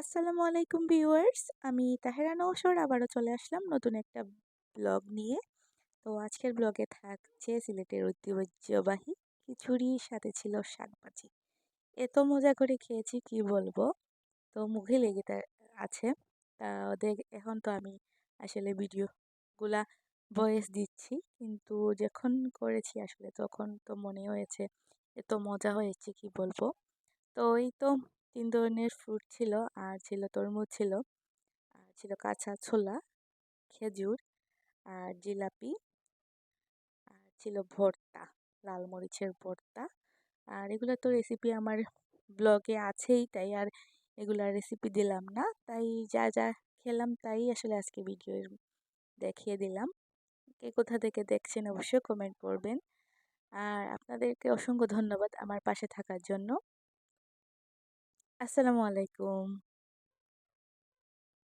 আসসালামু আলাইকুম ভিউয়ার্স। আমি তাহেরা নৌসর আবারও চলে আসলাম নতুন একটা ব্লগ নিয়ে। তো আজকের ব্লগে থাকছে সিলেটের ঐতিহ্যবাহী খিচুড়ির সাথে ছিল শাকভাজি এত মজা করে খেয়েছি, কি বলব? তো মুখে লেগে আছে। তা ওদের এখন তো আমি আসলে ভিডিওগুলা ভয়েস দিচ্ছি। কিন্তু যখন করেছি আসলে তখন তো মনে হয়েছে, এত মজা হয়েছে, কি বলব? তো এই তো তিন ধরনের ফ্রুট ছিল, আর ছিল তরমুজ ছিল, আর ছিল কাঁচা ছোলা, খেজুর, আর জিলাপি, আর ছিল ভর্তা, লাল মরিচের ভর্তা, আর এগুলো তো রেসিপি আমার ব্লগে আছেই, তাই আর এগুলার রেসিপি দিলাম না, তাই যা যা খেলাম তাই আসলে আজকে ভিডিও দেখিয়ে দিলাম। কে কোথা থেকে দেখছেন অবশ্যই কমেন্ট করবেন। আর আপনাদেরকে অসংখ্য ধন্যবাদ আমার পাশে থাকার জন্য। আসসালামু আলাইকুম।